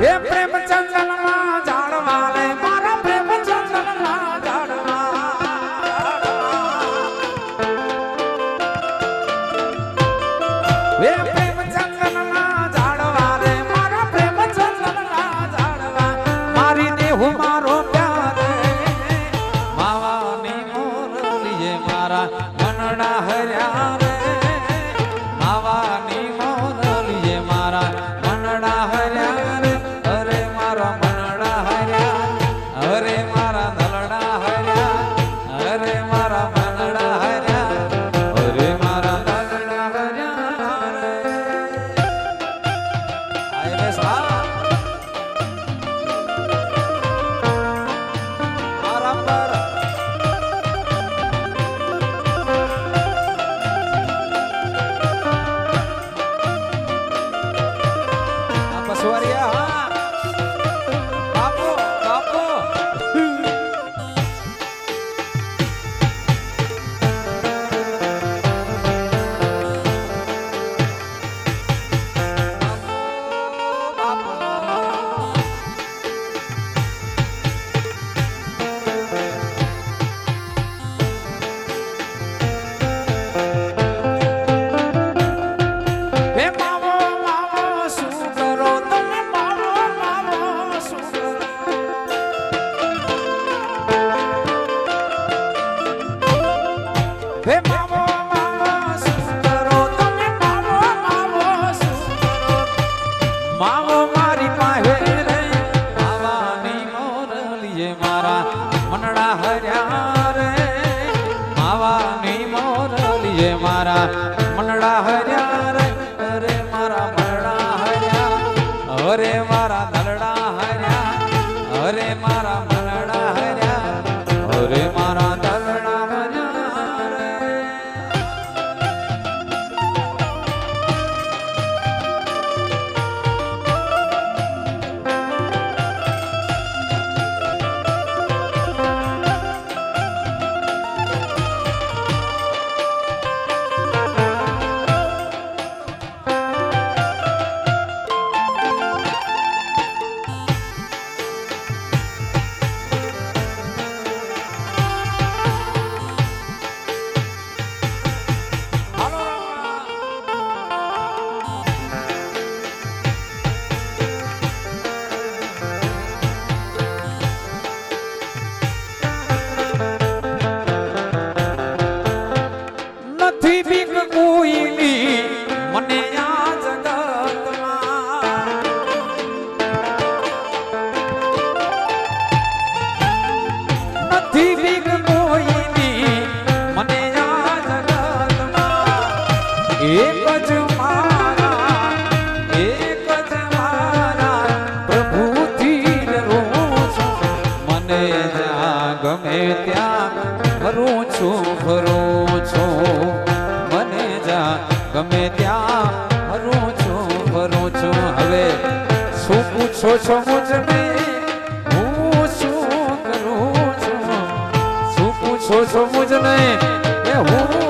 Yeah. મારી પાસે છો છો મુજને હું શું કરું છું? શું પૂછો છો મુજને એ હું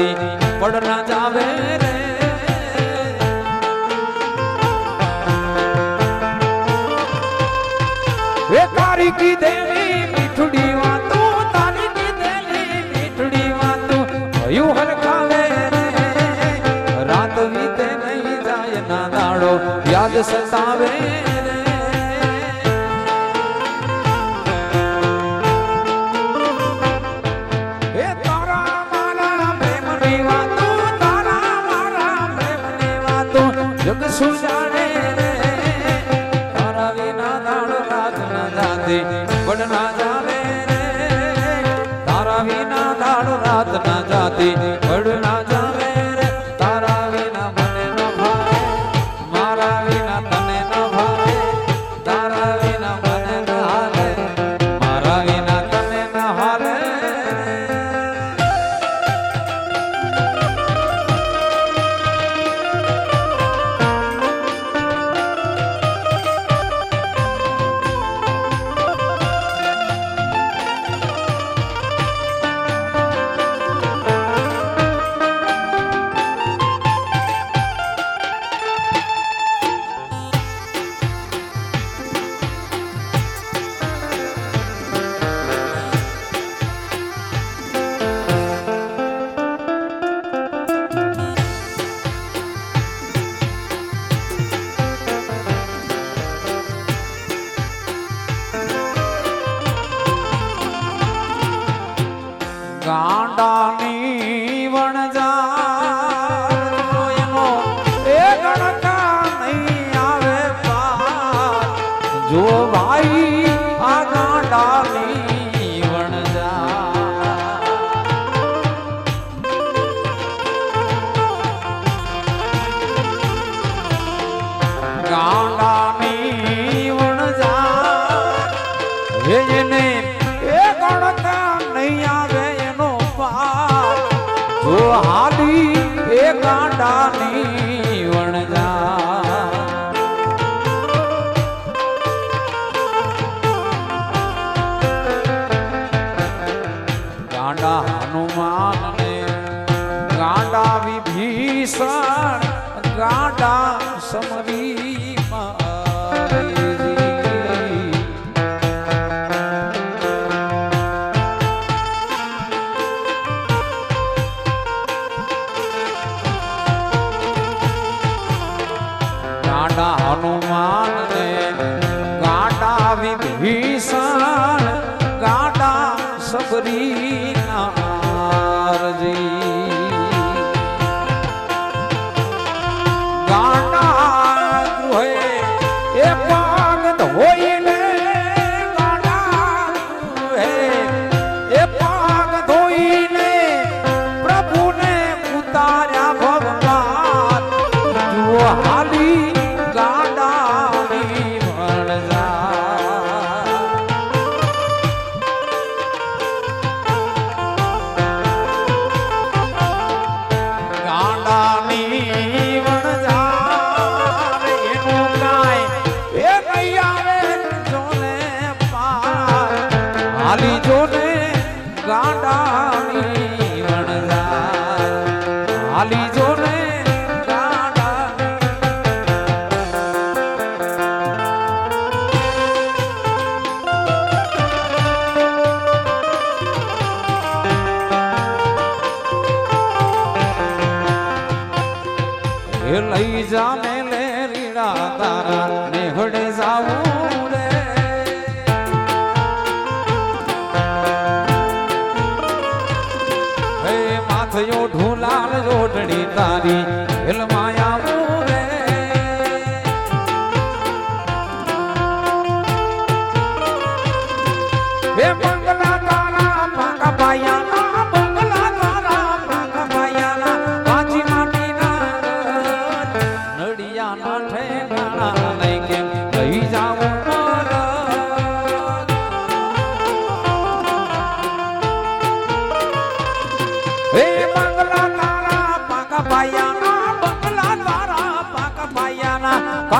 દી પડ ના જાવે રે. એ તારી કીધેલી મીઠડી વાતો, તારી કીધેલી મીઠડી વાતો હયું હરખાવે રે. રાત વીતે નહીં જાય ના દાડો યાદ સતાવે વિના દાળ રાત ના જાતી. ગાંડા હનુમાન ને ગાંડા વિભીષણ ગાંડા સમરી ગાંડા હનુમાન ને ગાંડા વિભીષણ હાલી જો ને લઈ જા મેલે રીડા તારા નેહડે જાવું માથયો ઢો લાલ રોટડી તારી.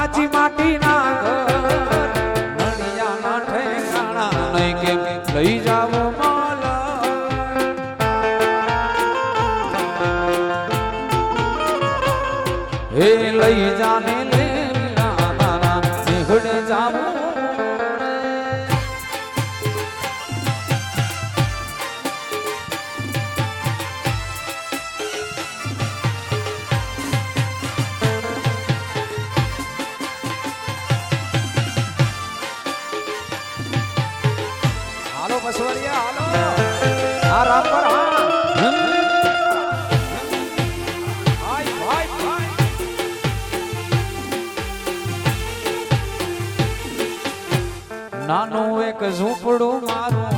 કાચી માટી ના ઘર નણિયા લઈ જાવો માલા હે લઈ જાને લે. એક ઝૂંપડું મારું.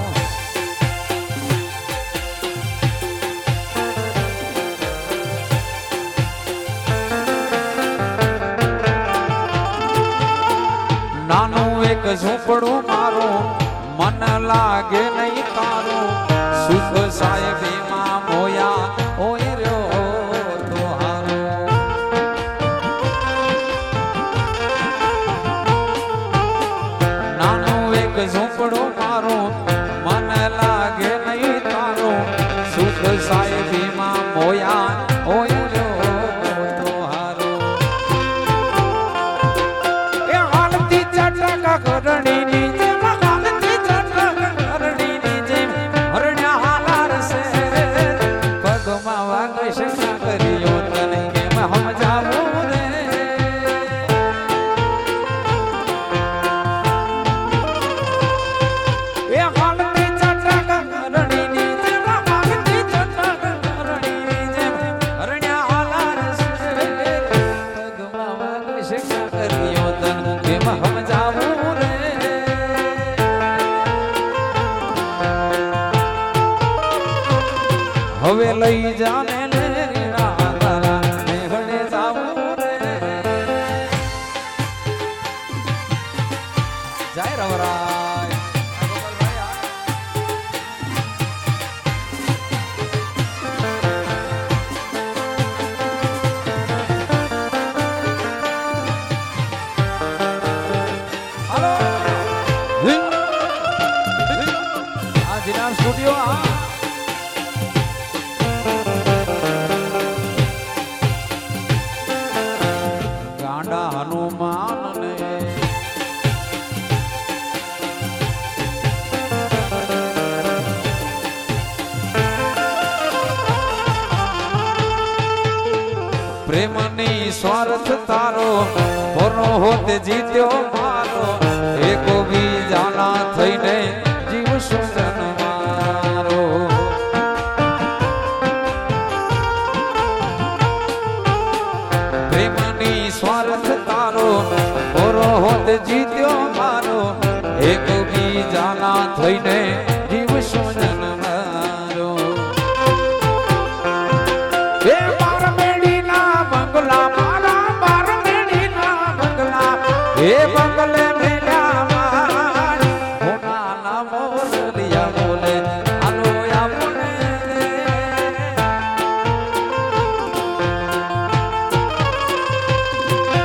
નાનું એક ઝૂંપડું મારું. મન લાગે નહીં ah da લઈ જા પ્રેમની સ્વાર્થ તારો પરનો હોત જીત્યો મારો એ કવિ જાના થઈને જીવ સુંદર મારો પ્રેમની સ્વાર્થ તારો પરનો હોત જીત્યો મારો એ કવિ જાના થઈને